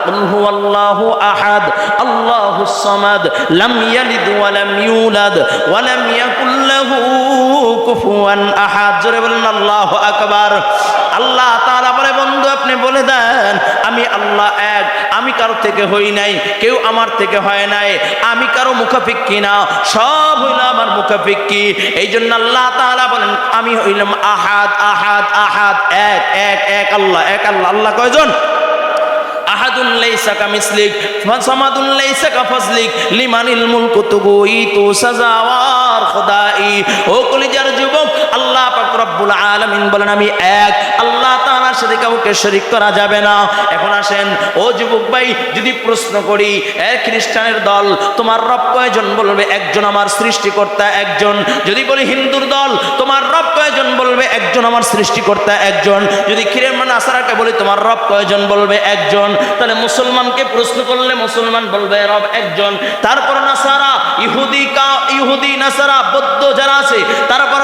قل هو الله أحد الله الصمد لم يلد ولم يولد ولم يكن له كفوا أحد জোরে বলেন আল্লাহু আকবার আল্লাহ তাআলা বলে বন্ধু আপনি বলে দেন আমি আল্লাহ এক আমি কারো থেকে হই নাই কেউ আমার থেকে হয় নাই আমি কারো মুখাফিক্কি না সব হইল আমার মুখাফিক্কি এই জন্য আল্লাহ তাআলা বলেন আমি হইলাম আহাদ আহাদ আহাদ এক এক এক আল্লাহ এক আল্লাহ আল্লাহ কয়জন আহাদুন লাইসা কামিসলিক সামাদুন লাইসা কাফাসলিক লিমানিল মুলকু তুগুইতু সাজাওয়ার খোদাই। ও কলিজা রব্বুল আলামিন বলেন, আমি এক। আল্লাহ তাআলার সাথে কাউকে শরীক করা যাবে না। এখন আসেন, ও যুবক ভাই, যদি প্রশ্ন করি খ্রিস্টানের দল, তোমার রব কয়জন বলবে? একজন আমার সৃষ্টিকর্তা, একজন। যদি বলি হিন্দুর দল, তোমার রব কয়জন বলবে? একজন আমার সৃষ্টিকর্তা, একজন। যদি আসারাকে বলি, তোমার রব কয়জন বলবে? একজন। তাহলে মুসলমানকে প্রশ্ন করলে মুসলমান বলবে, রব একজন। তারপর নাসারা, ইহুদি কা, ইহুদি, নাসারা, বৌদ্ধ যারা আছে, তারপর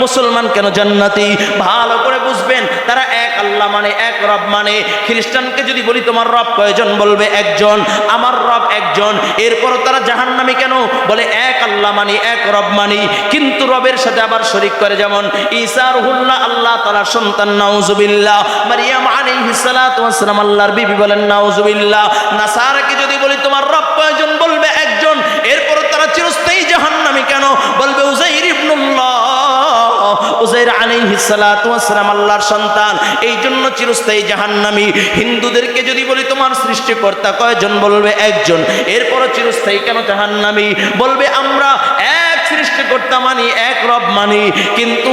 মুসলমান কেন জান্নাতি? ভালো করে বুঝবেন, তারা এক আল্লাহ মানে এক রব মানে। খ্রিস্টানকে যদি বলি, তোমার রব কয়জন? বলবে, একজন। আমার রব একজন। এরপর তারা জাহান্নামী কেন? বলে, এক আল্লাহ মানি, এক রব মানি। কিন্তু রবের সাথে আবার শরিক করে যেমন, ঈসা রুহুল্লাহ, আল্লাহ তাআলার সন্তান, নাউজুবিল্লাহ। মারিয়াম ওয়াস সালাম, আল্লাহর বিবি বলেন, নাউজুবিল্লাহ। নাসারাকে যদি বলি, তোমার রব সন্তান। এই জন্য চিরস্থায়ী হিন্দুদেরকে যদি বলি, তোমার বলবে, একজন। চিরস্থায়ী কেন বলবে, আমরা এক মানি মানি, কিন্তু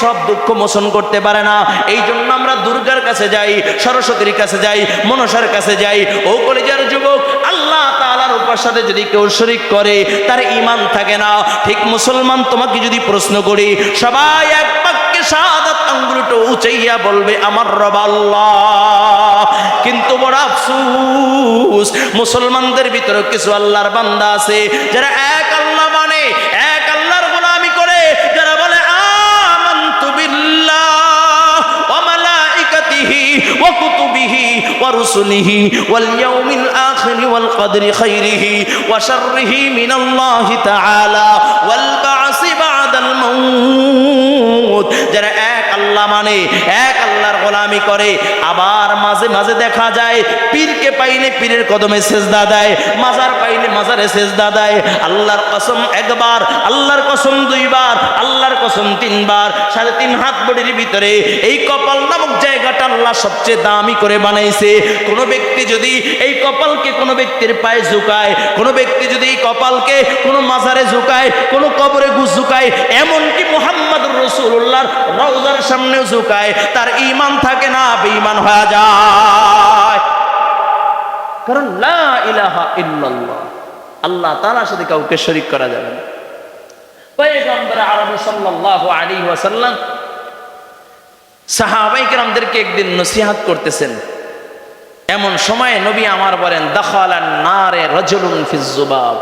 সব দুঃখ মোচন করতে পারে না। এই জন্য আমরা দুর্গার কাছে যাই, সরস্বতীর কাছে যাই, মনসার কাছে যাই। ও কলেজার যুবক, আল্লাহ উপর সাথে যদি কেউ শরিক করে, তার ইমান থাকে না। ঠিক মুসলমান তোমাকে যদি প্রশ্ন করি, সবাই এক বাক্যে শাহাদাত আঙ্গুলটা উচাইয়া বলবে, আমার রব আল্লাহ। কিন্তু বড় আফসুস, মুসলমানদের ভিতরে কিছু আল্লাহর বান্দা আছে, যারা এক আল্লাহ মানে এক আল্লাহর গোলামি করে, যারা বলে, আমান্তু বিল্লাহ কুতুবিহি ওয়া ওয়াল ইয়াউমিল কদরি খাইরিহি ওয়া শাররিহি মিনাল্লাহি তাআলা ওয়াল বা'সি বা'দাল মাউত যারা এক আল্লাহ মানে এক গোলামি করে, আবার মাঝে মাঝে দেখা যায়, পীরকে পাইলে পীরের কদমে সেজদা দেয়, মাজার পাইলে মাজারে সেজদা দেয়। আল্লাহর কসম একবার, আল্লাহর কসম দুইবার, আল্লাহর কসম তিনবার, সাড়ে তিন হাত বডির ভিতরে এই কপাল নামক জায়গাটা আল্লাহ সবচেয়ে দামি করে বানাইছে। কোনো ব্যক্তি যদি এই কপালকে কোনো ব্যক্তির পায়ে ঝুকায়, কোনো ব্যক্তি যদি এই কপালকে কোনো মাজারে ঝুকায়, কোনো কবরে গুছ ঝুকায়, এমনকি মোহাম্মদ রসুল্লাহর রওজার সামনেও ঝুকায়, তার ইমান থাকে না বেঈমান হয়ে যায়। কারণ লা ইলাহা ইল্লাল্লাহ, আল্লাহ তাআলার সাথে কাউকে শরীক করা যাবে না। পয়গম্বর সাল্লাল্লাহু আলাইহি ওয়াসাল্লাম সাহাবাই কেরামদেরকে একদিন নসিহাত করতেছেন, এমন সময়ে নবী আমার বলেন, দাখালান নারে রজুলুন ফিজ জুবাব,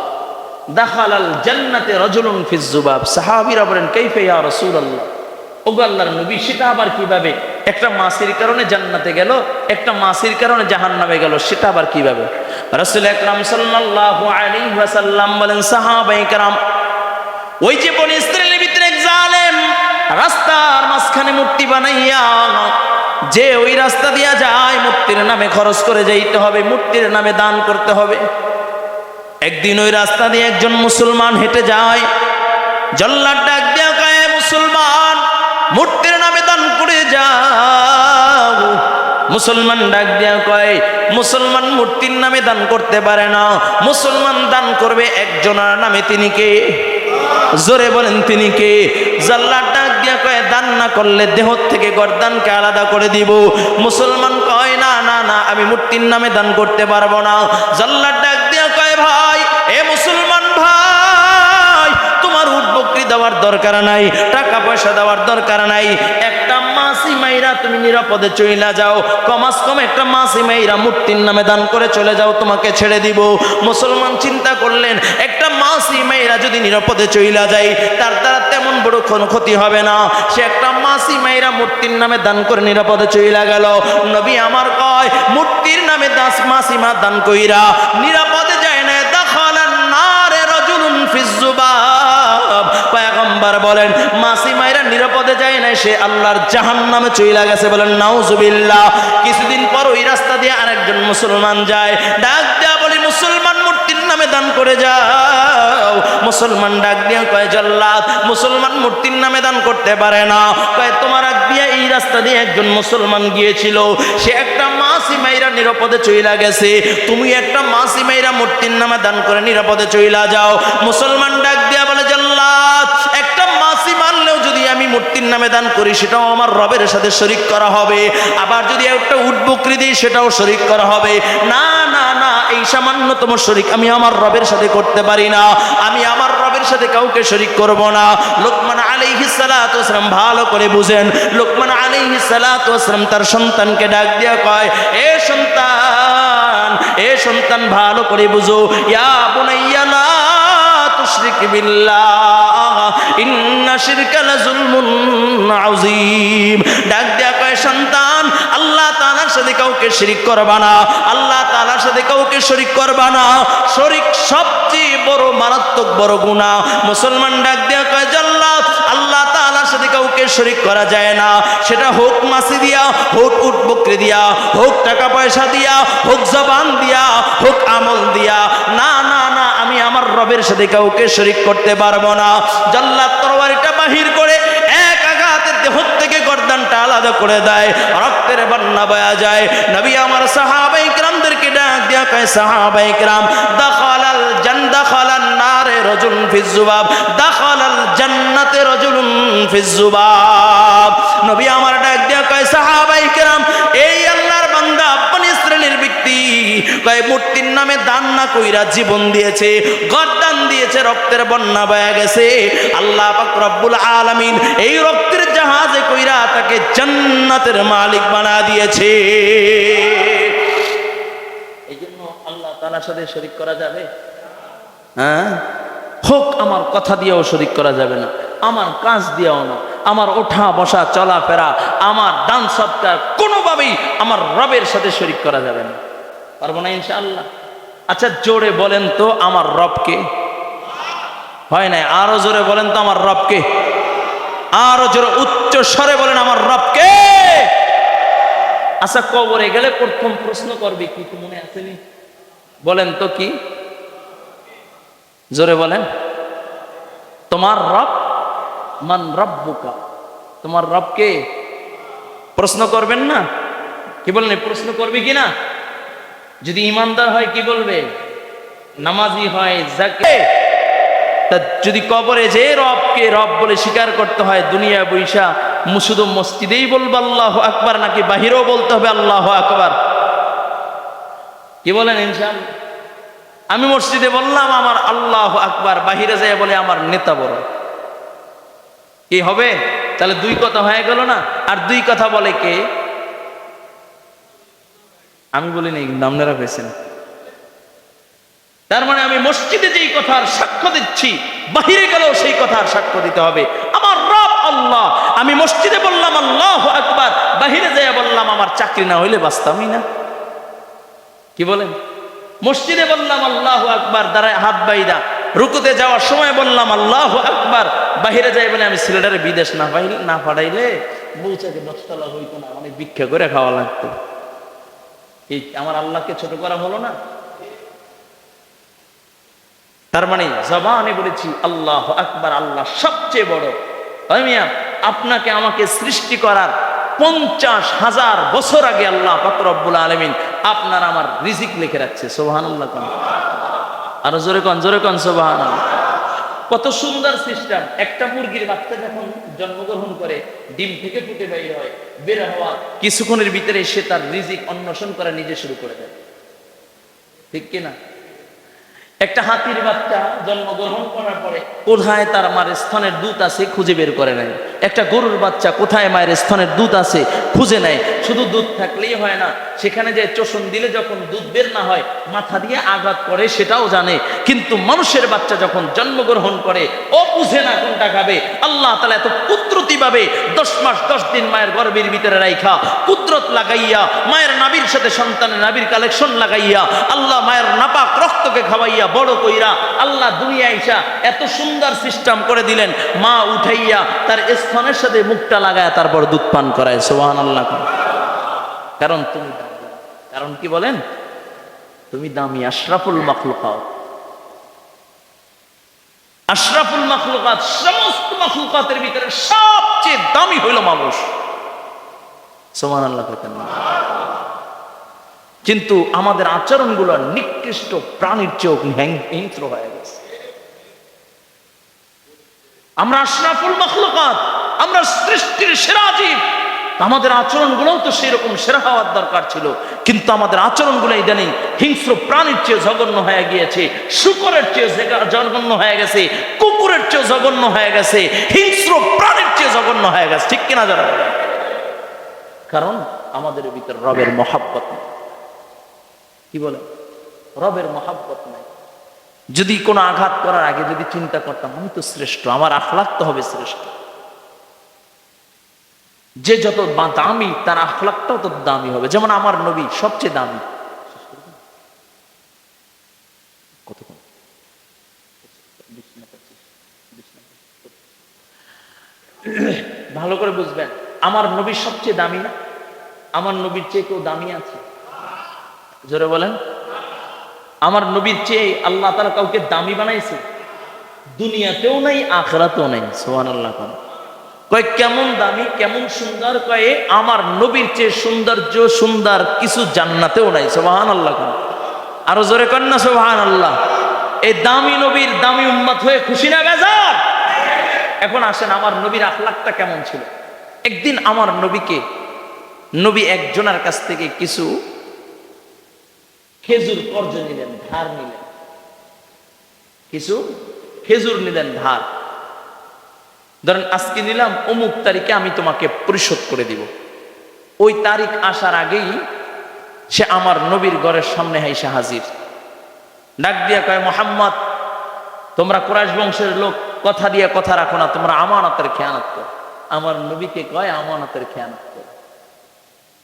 দাখালাল জান্নাতে রজুলুন ফিজ জুবাব। সাহাবীরা বলেন, কাইফে ইয়া রাসূলুল্লাহ? ওগো আল্লাহর নবী, সেটা আবার কীভাবে? একটা মাসির কারণে জান্নাতে গেল, একটা মাসির কারণে জাহান্নামে গেল, সেটা আবার কীভাবে? রাসূল আকরাম সাল্লাল্লাহু আলাইহি ওয়াসাল্লাম বলেন, সাহাবায়ে কেরাম, ওই যে বনি ইসরায়েলের ভিতরে এক জালেম রাস্তার মাঝখানে মূর্তি বানাইয়া, যে ওই রাস্তা দিয়া যায়, মূর্তির নামে খরচ করে যাইতে হবে, মূর্তির নামে দান করতে হবে। একদিন ওই রাস্তা দিয়ে একজন মুসলমান হেঁটে যায় জল্লার ডাক দিয়া কয় মুসলমান মূর্তির নামে দান করে যাও। মুসলমান ডাক দিয়া কয়, মুসলমান মূর্তির নামে দান করতে পারে না। মুসলমান দান করবে একজনের নামে তিনি কে? জোরে বলেন, তিনি কে? জাল্লার ডাক দিয়া কয়, দান না করলে দেহ থেকে গরদানকে আলাদা করে দিব। মুসলমান কয়, না না না, আমি মূর্তির নামে দান করতে পারব না। জাল্লার ডাক দিয়া কয়, ভাই দেওয়ার দরকার নাই, টাকা পয়সা দেওয়ার দরকার নাই। একটা মাসি মাইরা তুমি নিরাপদে চইলা যাও। কমাস কম একটা মাসি মাইরা মূর্তির নামে দান করে চলে যাও, তোমাকে ছেড়ে দিব। মুসলমান চিন্তা করলেন, একটা মাসি মাইরা যদি নিরাপদে চইলা যায়, তার দ্বারা তেমন বড় ক্ষতি হবে না। সে একটা মাসি মাইরা মূর্তির নামে দান করে নিরাপদে চইলা গেল। নবী আমার কয় মূর্তির নামে দাস মাসিমা দান কইরা, নিরাপদে পয়গম্বর বলেন, মাসি মাইরা নিরাপদে যায় না সে আল্লাহর জাহান্নামে চইলা গেছে বলেন, নাউজুবিল্লাহ। কিছুদিন পর ওই রাস্তা দিয়ে আরেকজন মুসলমান যায়, ডাক দেয়া বলি, মুসলমান মূর্তির নামে দান করে যাও। মুসলমান ডাক কয়, জল্লাদ, মুসলমান মূর্তির নামে দান করতে পারে না। কয়, তোমার দিয়ে এই রাস্তা দিয়ে একজন মুসলমান গিয়েছিল, সে একটা মাসি মাইরা নিরাপদে চইলা গেছে। তুমি একটা মাসি মাইরা মূর্তির নামে দান করে নিরাপদে চইলা যাও। মুসলমান মূর্তির নামে দান করি, সেটাও আমার রবের সাথে শরিক করা হবে। আবার যদি একটা উট বকরি দিই, সেটাও শরিক করা হবে। না না না, এই সামান্যতম শরিক আমি আমার রবের সাথে করতে পারি না। আমি আমার রবের সাথে কাউকে শরিক করব না। লোকমান আলাইহিস সালাতু ভালো করে বুঝেন। লোকমান আলাইহিস সালাতু তার সন্তানকে ডাক দিয়া কয়, এ সন্তান এ সন্তান ভালো করে বুঝো। ইয়া বুনাইয়া তুশরিক ডাক দেয়া কয়, সন্তান, আল্লাহ তাআলার সাথে কাউকে না, আল্লাহ তাআলার সাথে কাউকে না। সবচেয়ে বড়, মারাত্মক বড় গুনাহ। মুসলমান ডাক দেয়া কয় জাল্লাত আল্লাহ তাআলার সাথে কাউকে শরিক করা যায় না। সেটা হোক মাসি দিয়া, হোক উট দিয়া, হোক টাকা পয়সা দিয়া, হোক জবান দিয়া, হোক আমল দিয়া। না না না আমার রবের সাথে কাউকে শরিক করতে পারব না। জাল্লাদ তরবারিটা বাহির করে এক আঘাতের দেহ থেকে গর্দানটা আলাদা করে দেয়। রক্তের বান্না বয়া যায়। নবী আমার সাহাবাই ক্রামদেরকে ডাক দেওয়া কয়, সাহাবাই গ্রাম দখলাল জান দখলাল নারে রজুন ফিজুবাব দখলাল জান্নাতে রজুন ফিজুবাব নবী আমার ডাক দেওয়া কয়, সাহাবাই ক্রাম, এই কয় মূর্তির নামে দান না কইরা জীবন দিয়েছে গর্দান দিয়েছে রক্তের বন্যা বয়া গেছে। আল্লাহ রব্বুল আলামিন এই রক্তের জাহাজে কইরা তাকে জান্নাতের মালিক বানা দিয়েছে। এই জন্য আল্লাহ তাআলার সাথে শরীক করা যাবে? হ্যাঁ? হোক আমার কথা দিয়েও শরিক করা যাবে না। আমার কাজ দিয়েও না। আমার ওঠা বসা চলাফেরা আমার দান সৎকার কোনোভাবেই আমার রবের সাথে শরিক করা যাবে না। পারব না ইনশাআল্লাহ। আচ্ছা জোরে বলেন তো আমার রবকে। হয় নাই? আরও জোরে বলেন তো আমার রবকে। আরও জোরে উচ্চ স্বরে বলেন আমার রবকে। আচ্ছা কবরে গেলে প্রথম প্রশ্ন করবে কি? তো মনে আসেনি বলেন তো কি? জোরে বলেন। তোমার রব? মান রব্বুকা। তোমার রবকে? প্রশ্ন করবেন না? কি বলেন? প্রশ্ন করবে কি না? যদি ইমানদার হয় কি বলবে? নামাজি হয়, যাকে যদি কবরে যে রবকে রব বলে স্বীকার করতে হয়, দুনিয়া বৈশা মু- শুধু মসজিদেই বলব আল্লাহ আকবার, নাকি বাহিরেও বলতে হবে আল্লাহ আকবার? কি বলেন ইনশাআল্লাহ আমি মসজিদে বললাম আমার আল্লাহ আকবার, বাহিরে যায় বলে আমার নেতা বড়। কি হবে? তাহলে দুই কথা হয়ে গেল না? আর দুই কথা বলে কে? আমি বলি নাই, কিন্তু আপনারা পেয়েছেন। তার মানে আমি মসজিদে যেই কথার সাক্ষ্য দিচ্ছি, বাহিরে গেলেও সেই কথার সাক্ষ্য দিতে হবে। আমার রব আল্লাহ, আমি মসজিদে বললাম, আল্লাহ আকবার বাহিরে যাইয়া বললাম, আমার চাকরি না হইলে বাঁচতামই না। কি বলেন? মসজিদে বললাম, আল্লাহ আকবার দাঁড়ায় হাত বাইদা রুকুতে যাওয়ার সময় বললাম, আল্লাহ আকবার বাহিরে যাই বলে, আমি সিলেটারে বিদেশ না পাইলে না পাঠাইলে বউচাকে দশতলা হইতো না, অনেক ভিক্ষা করে খাওয়া লাগতো। এই আমার আল্লাহকে ছোট করা হলো না। তার মানে জবানে বলেছি, আল্লাহ আকবার, আল্লাহ সবচেয়ে বড়। মিয়া, আপনাকে আমাকে সৃষ্টি করার পঞ্চাশ হাজার বছর আগে আল্লাহ ফাকরব্বুল আলমিন আপনার আমার রিজিক লিখে রাখছে। সোহান আল্লাহ আরও জোরে কন জোরে কন সোহান কত সুন্দর সিস্টেম। একটা মুরগির বাচ্চা যখন জন্মগ্রহণ করে, ডিম থেকে ফুটে বের হয়, বের হওয়া, কিছুক্ষণের ভিতরে সে তার রিজিক অন্বেষণ করা নিজে শুরু করে দেয়। ঠিক কিনা একটা হাতির বাচ্চা জন্মগ্রহণ করার পরে কোথায় তার মার স্থানের দূত আছে খুঁজে বের করে নেয় একটা গরুর বাচ্চা কোথায় মায়ের স্তনের দুধ আছে খুঁজে নেয়। শুধু দুধ থাকলেই হয় না, সেখানে যে চোষণ দিলে যখন দুধ বের না হয়, মাথা দিয়ে আঘাত করে সেটাও জানে। কিন্তু মানুষের বাচ্চা যখন জন্মগ্রহণ করে, ও বুঝে না কোনটা খাবে। আল্লাহ তালা এত কুদরতি ভাবে দশ মাস, দশ দিন মায়ের গর্ভের ভিতরে রাইখা, কুদরত লাগাইয়া, মায়ের নাবির সাথে সন্তানের নাবির কালেকশন লাগাইয়া, আল্লাহ মায়ের নাপাক রক্তকে খাওয়াইয়া, বড় কইরা, আল্লাহ দুনিয়া আইসা এত সুন্দর সিস্টেম করে দিলেন। মা উঠাইয়া তার স্তনের সাথে মুখটা লাগায় তারপর দুধ পান করায় সোহান আল্লাহ কারণ তুমি কারণ কি বলেন? তুমি দামি, আশরাফুল মখলুকাত। আশরাফুল মখলুকাত সমস্ত মখলুকাতের ভিতরে সবচেয়ে দামি হইল মানুষ। সোমান আল্লাহ কইতেন না। কিন্তু আমাদের আচরণগুলো নিকৃষ্ট প্রাণীর চোখ হিংস্র হয়ে গেছে। আমরা আশরাফুল মখলুকাত, আমরা সৃষ্টির সেরা জীব। আমাদের আচরণগুলোও তো সেরকম সেরা হওয়ার দরকার ছিল। কিন্তু আমাদের আচরণগুলো ইদানিং হিংস্র প্রাণীর চেয়ে জঘন্য হয়ে গিয়েছে, শুকরের চেয়ে জঘন্য হয়ে গেছে, কুকুরের চেয়ে জঘন্য হয়ে গেছে, হিংস্র প্রাণীর চেয়ে জঘন্য হয়ে গেছে। ঠিক কিনা যারা কারণ আমাদের ভিতরে রবের মহাব্বত নেই। কি বলে? রবের মহাব্বত নাই। যদি কোনো আঘাত করার আগে যদি চিন্তা করতাম, আমি তো শ্রেষ্ঠ, আমার আখলাক তো হবে শ্রেষ্ঠ। যে যত দামি, তার আখলাকটাও তত দামি হবে। যেমন আমার নবী সবচেয়ে দামি। ভালো করে বুঝবেন, আমার নবী সবচেয়ে দামি না? আমার নবীর চেয়ে কেউ দামি আছে? জোরে বলেন। আমার নবীর চেয়ে আল্লাহ তারা কাউকে দামি বানাইছে? দুনিয়াতেও নাই, আখরাতেও নাই। সোহান আল্লাহ কয়, কেমন দামি, কেমন সুন্দর? কয়ে, আমার নবীর চেয়ে সৌন্দর্য, সুন্দর কিছু জান্নাতেও নাই। সোহান আল্লাহ আরও জোরে কন্যা সোহান আল্লাহ এই দামি নবীর দামি উম্মত হয়ে খুশি না, বেজার? এখন আসেন, আমার নবীর আখলাকটা কেমন ছিল? একদিন আমার নবীকে, নবী একজনের কাছ থেকে কিছু খেজুর কর্জ নিলেন, ধার নিলেন। কিছু? খেজুর নিলেন, ধার। ধরেন, আজকে নিলাম, অমুক তারিখে আমি তোমাকে পরিশোধ করে দিব। ওই তারিখ আসার আগেই সে আমার নবীর ঘরের সামনে হাইসে হাজির। ডাক দিয়া কয়, মোহাম্মদ, তোমরা কুরাইশ বংশের লোক, কথা দিয়ে কথা রাখো না, তোমরা আমানতের খেয়ানত করো। আমার নবীকে কয়, আমানতের খেয়ানত করো।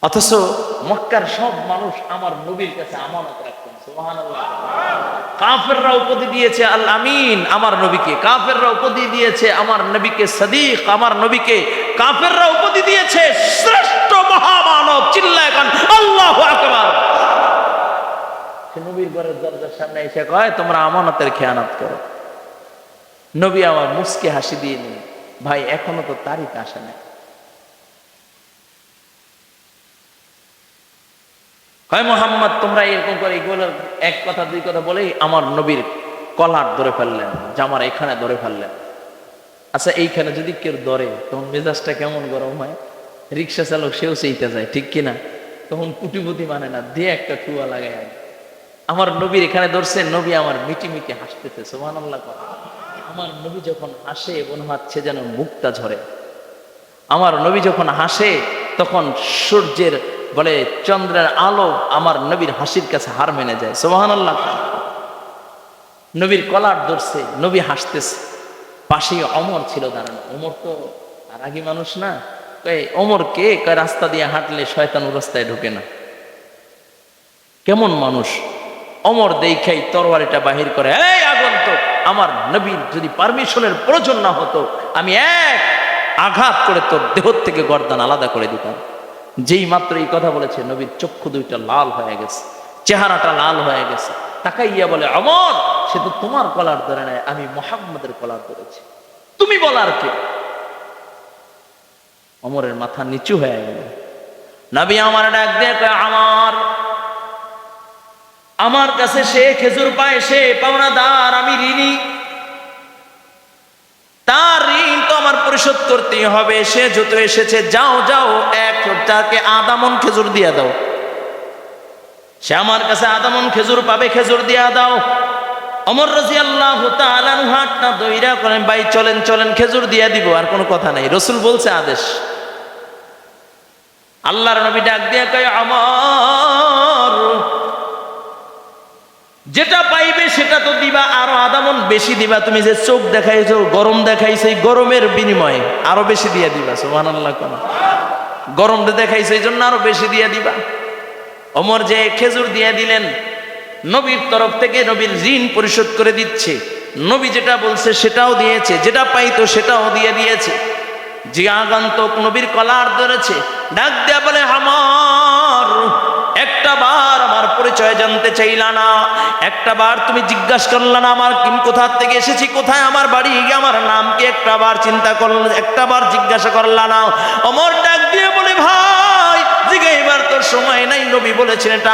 অথচ মক্কার সব মানুষ আমার নবীর কাছে আমানত রাখতেন কাফেররা উপাধি দিয়েছে, আল আমিন, আমার নবীকে। কাফেররা উপাধি দিয়েছে, আমার নবীকে সদিক, আমার নবীকে। কাফেররা উপাধি দিয়েছে, শ্রেষ্ঠ মহামানব। চিল্লায় কান, আল্লাহু আকবার। নবীর ঘরের দরজার সামনে এসে কয়, তোমরা আমানতের খেয়ানত করো। নবী আমার মুসকে হাসি দিয়ে নিন ভাই, এখনও তো তারিখ আসে না হয় মোহাম্মদ, তোমরা এরকম করে এগুলো এক কথা, দুই কথা বলেই আমার নবীর কলার ধরে ফেললেন, জামার এখানে ধরে ফেললেন। আচ্ছা এইখানে যদি কেউ ধরে, তখন মেজাজটা কেমন গরম হয়? রিক্সা চালক, সেও সেইতে যায় ঠিক কিনা? তখন কুটিপুতি মানে না, দিয়ে একটা কুয়া লাগায় আমার নবীর এখানে ধরছে, নবী আমার মিটি মিটি হাসতেছে সোমান আল্লাহ আমার নবী যখন হাসে, মনে হচ্ছে যেন মুক্তা ঝরে। আমার নবী যখন হাসে, তখন সূর্যের বলে, চন্দ্রের আলো আমার নবীর হাসির কাছে হার মেনে যায়। সোহান আল্লাহ নবীর কলার ধরছে, নবী হাসতেছে। পাশেই অমর ছিল দাঁড়ানো। অমর তো আর আগে মানুষ না। কয় অমর কে? কয়, রাস্তা দিয়ে হাঁটলে শয়তান রাস্তায় ঢোকে না। কেমন মানুষ। অমর দেখাই তরবারিটা বাহির করে, এই আগন্তক, আমার নবীর যদি পারমিশনের প্রয়োজন না হতো, আমি এক আঘাত করে তোর দেহ থেকে গর্দান আলাদা করে দিতাম। যেই মাত্র এই কথা বলেছে, নবীর চক্ষু দুইটা লাল হয়ে গেছে, চেহারাটা লাল হয়ে গেছে। তাকাইয়া বলে, অমর, সে তো তোমার কলার ধরে নেয়, আমি মোহাম্মদের কলার ধরেছি। তুমি বলার কে? অমরের মাথা নিচু হয়ে গেল। নবী আমার ডাক দিয়ে আমার আমার কাছে সে খেজুর পায়, সে পাওনাদার, আমি ঋণী। তার আমার পরিশোধ করতেই হবে। সে যত এসেছে, যাও যাও, এক তাকে আদামন খেজুর দিয়া দাও। সে আমার কাছে আদামন খেজুর পাবে, খেজুর দিয়া দাও। অমর রাজি আল্লাহ হাট না দইরা করেন, ভাই, চলেন চলেন, খেজুর দিয়া দিব, আর কোনো কথা নাই। রসুল বলছে আদেশ। আল্লাহর নবী ডাক দিয়ে কয় আমার যেটা পাইবে সেটা তো দিবা, আরও আদামন বেশি দিবা। তুমি যে চোখ দেখাইছো, গরম দেখাইছো, এই গরমের বিনিময়ে আরও বেশি দিয়ে দিবা সোমান আল্লাহ কোন। গরম দেখাইছো, এই জন্য আরও বেশি দিয়ে দিবা। অমর যে খেজুর দিয়ে দিলেন, নবীর তরফ থেকে নবীর ঋণ পরিশোধ করে দিচ্ছে। নবী যেটা বলছে, সেটাও দিয়েছে। যেটা পাইতো, সেটাও দিয়ে দিয়েছে। যে আগন্তক নবীর কলার ধরেছে, ডাক দেয়া বলে আমার একটা বার আমার পরিচয় জানতে চাইলা না। একটা বার তুমি জিজ্ঞাসা করলা না, আমার কোথা থেকে এসেছি? কোথায় আমার বাড়ি? আমার নাম কি? একটা বার চিন্তা করল, একটা বার জিজ্ঞাসা করলা না। অমর ডাক দিয়ে বলে, ভাই জিগে এবার তোর সময় নাই। নবী বলেছেন, এটা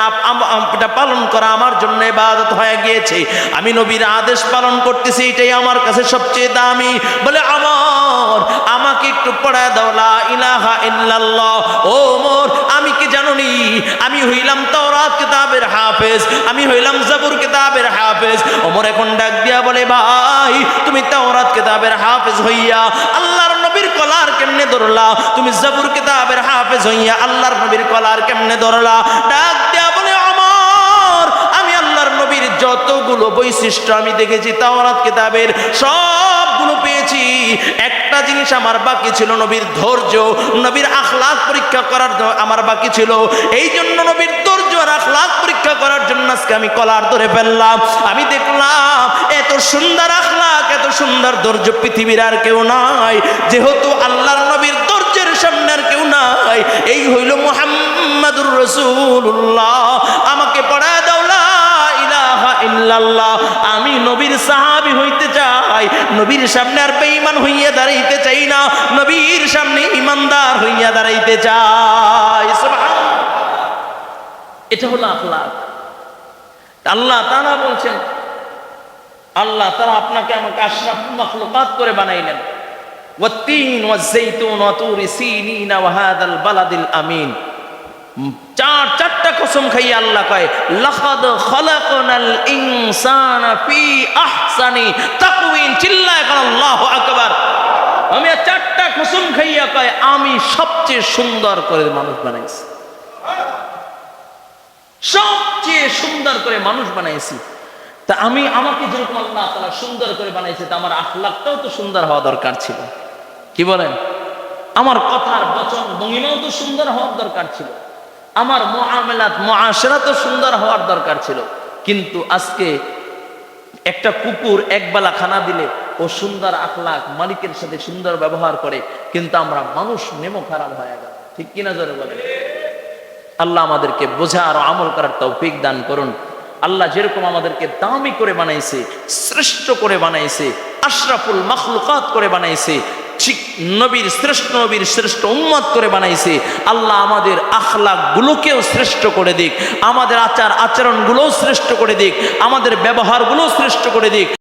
এটা পালন করা আমার জন্য ইবাদত হয়ে গিয়েছে। আমি নবীর আদেশ পালন করতেছি, এটাই আমার কাছে সবচেয়ে দামি। বলে আমার আমাকে একটু পড়ায় দাও, লা ইলাহা ইল্লাল্লাহ। ও মোর আমি কি আমি হইলাম তাওরাত কিতাবের হাফেজ, আমি হইলাম জাবুর কিতাবের হাফেজ। ওমর এখন ডাক দিয়া বলে, ভাই, তুমি তাওরাত কিতাবের হাফেজ হইয়া আল্লাহর নবীর কলার কেমনে ধরলা? তুমি কিতাবের হাফেজ হইয়া আল্লাহর নবীর কলার কেমনে ধরলা? ডাক দিয়া বলে আমার আমি আল্লাহর নবীর যতগুলো বৈশিষ্ট্য আমি দেখেছি তাওরাত কিতাবের পেয়েছি একটা জিনিস আমার বাকি ছিল নবীর ধৈর্য, নবীর আখলাক পরীক্ষা করার আমার বাকি ছিল। এই জন্য নবীর ধৈর্য আর আখলাক পরীক্ষা করার জন্য আজকে আমি কলার ধরে ফেললাম। আমি দেখলাম, এত সুন্দর আখলাক এত সুন্দর ধৈর্য পৃথিবীর আর কেউ নাই। যেহেতু আল্লাহর নবীর ধৈর্যের সামনে আর কেউ নাই। এই হইল মুহাম্মাদুর রসুল্লাহ আমাকে পড়ায় দাও, লা ইলাহা ইল্লাল্লাহ। আমি নবীর সাহাবি হইতে চাই। নবীর সামনে হইয়া দাঁড়াইতে চাই না নবীর সামনে ইমানদার হইয়া দাঁড়াইতে চাই সুবহানাল্লাহ। এটা হলো আখলাক আল্লাহ তাআলা বলছেন আল্লাহ তারা আপনাকে আমাকে আশরাফ মখলুকাত করে বানাইলেন والتين والزيتون وطور سينين وهذا البلد الأمين চার চারটা কসম খাইয়ে আল্লাহ কয়, লাকাদ খালাকনাল ইনসানা ফি আহসানি তাকওয়িন চিল্লায় কান আল্লাহু আকবার। আমি চারটা কসম খাইয়া কয়, আমি সবচেয়ে সুন্দর করে মানুষ বানাইছি। সবচেয়ে সুন্দর করে মানুষ বানাইছি। তা আমি, আমাকে যেরকম আল্লাহ তাআলা সুন্দর করে বানাইছে, তা আমার আখলাকটাও তো সুন্দর হওয়া দরকার ছিল। কি বলেন? আমার কথার বচন ভঙ্গিমাও তো সুন্দর হওয়ার দরকার ছিল। আমার মহামেলাত মহাসেরা তো সুন্দর হওয়ার দরকার ছিল। কিন্তু আজকে একটা কুকুর একবেলা খানা দিলে ও সুন্দর আখলাক, মালিকের সাথে সুন্দর ব্যবহার করে, কিন্তু আমরা মানুষ নেমো খারাপ হয়ে গেল। ঠিক কিনা জোরে বলে আল্লাহ আমাদেরকে বোঝা আর আমল করার তৌফিক দান করুন। আল্লাহ যেরকম আমাদেরকে দামি করে বানাইছে, শ্রেষ্ঠ করে বানাইছে, আশরাফুল মখলুকাত করে বানাইছে ঠিক নবীর, শ্রেষ্ঠ নবীর, শ্রেষ্ঠ উন্মত করে বানাইছে। আল্লাহ আমাদের আখলাগুলোকেও শ্রেষ্ঠ করে দিক। আমাদের আচার আচরণগুলোও শ্রেষ্ঠ করে দিক। আমাদের ব্যবহারগুলোও শ্রেষ্ঠ করে দিক।